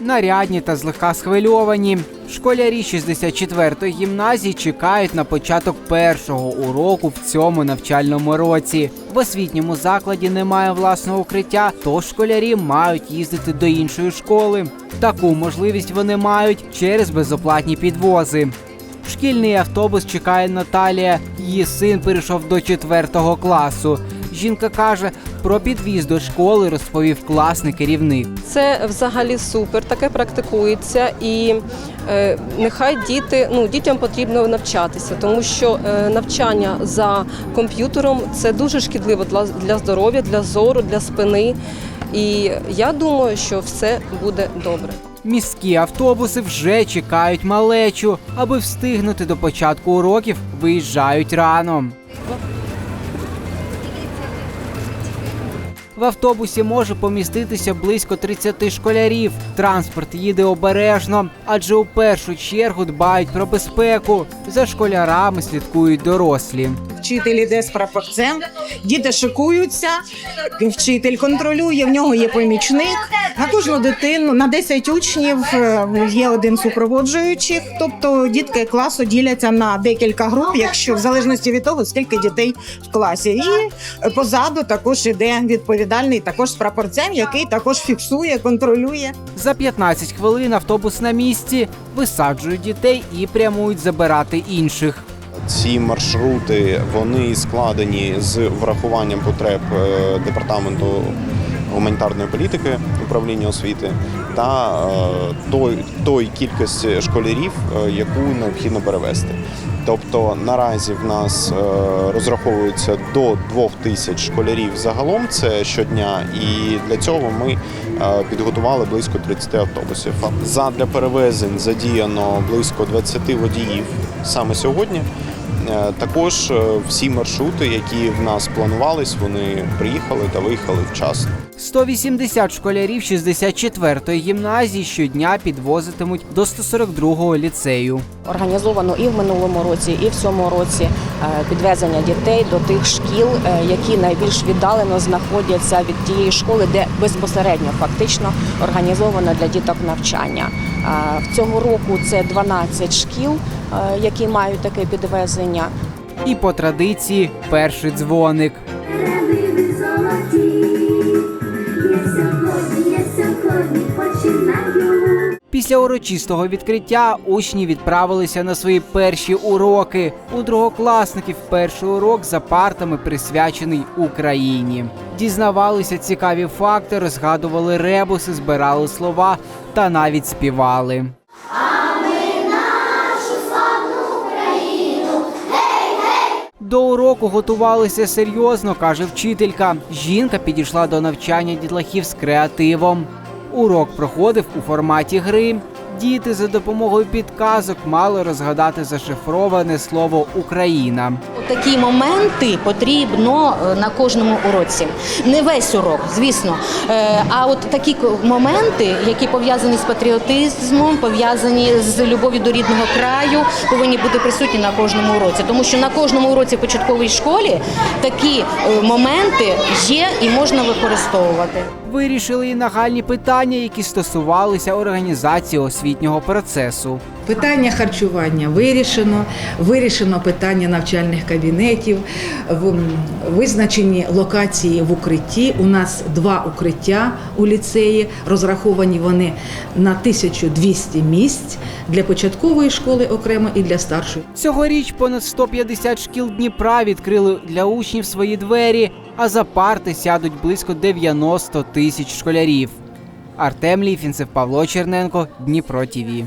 нарядні та злегка схвильовані. Школярі 64-ї гімназії чекають на початок першого уроку в цьому навчальному році. В освітньому закладі немає власного укриття, тож школярі мають їздити до іншої школи. Таку можливість вони мають через безоплатні підвози. Шкільний автобус чекає Наталія. Її син перейшов до 4 класу. Жінка каже, про підвіз до школи розповів класний керівник. Це взагалі супер, таке практикується, і е, нехай діти, ну дітям потрібно навчатися, тому що е, навчання за комп'ютером це дуже шкідливо для, для здоров'я, для зору, для спини. І я думаю, що все буде добре. Міські автобуси вже чекають малечу, аби встигнути до початку уроків, виїжджають рано. В автобусі може поміститися близько 30 школярів. Транспорт їде обережно, адже у першу чергу дбають про безпеку. За школярами слідкують дорослі. Вчитель іде з прапорцем, діти шикуються, вчитель контролює, в нього є помічник. На кожну дитину, на 10 учнів е, є один супроводжуючих. Тобто дітки класу діляться на декілька груп, якщо в залежності від того, скільки дітей в класі. І позаду також іде відповідальний також з прапорцем, який також фіксує, контролює. За 15 хвилин автобус на місці висаджують дітей і прямують забирати інших. Ці маршрути вони складені з врахуванням потреб е, департаменту гуманітарної політики управління освіти та е, той, той кількості школярів, е, яку необхідно перевести. Тобто наразі в нас розраховується до двох тисяч школярів загалом це щодня, і для цього ми підготували близько 30 автобусів. Задля перевезень задіяно близько 20 водіїв саме сьогодні. Е, Також е, всі маршрути, які в нас планувались, вони приїхали та виїхали вчасно. 180 школярів 64-ї гімназії щодня підвозитимуть до 142-го ліцею. Організовано і в минулому році, і в цьому році е, підвезення дітей до тих шкіл, які найбільш віддалено знаходяться від тієї школи, де безпосередньо фактично організовано для діток навчання. В цього року це 12 шкіл, які мають таке підвезення. І по традиції перший дзвоник. Після урочистого відкриття учні відправилися на свої перші уроки. У другокласників перший урок за партами присвячений Україні. Дізнавалися цікаві факти, розгадували ребуси, збирали слова та навіть співали. До уроку готувалися серйозно, каже вчителька. Жінка підійшла до навчання дітлахів з креативом. Урок проходив у форматі гри. Діти за допомогою підказок мали розгадати зашифроване слово Україна. Такі моменти потрібно е, на кожному уроці. Не весь урок, звісно. Е, А от такі моменти, які пов'язані з патріотизмом, пов'язані з любов'ю до рідного краю, повинні бути присутні на кожному уроці. Тому що на кожному уроці початковій школі такі е, моменти є і можна використовувати. Вирішили і нагальні питання, які стосувалися організації освітнього процесу. Питання харчування вирішено, вирішено питання навчальних кабінетів, визначені локації в укритті. У нас два укриття у ліцеї. Розраховані вони на 1200 місць для початкової школи окремо і для старшої. Цьогоріч понад 150 шкіл Дніпра відкрили для учнів свої двері, а за парти сядуть близько 90 тисяч школярів. Артем Ліфінцев, Павло Черненко, Дніпро ТІВІ.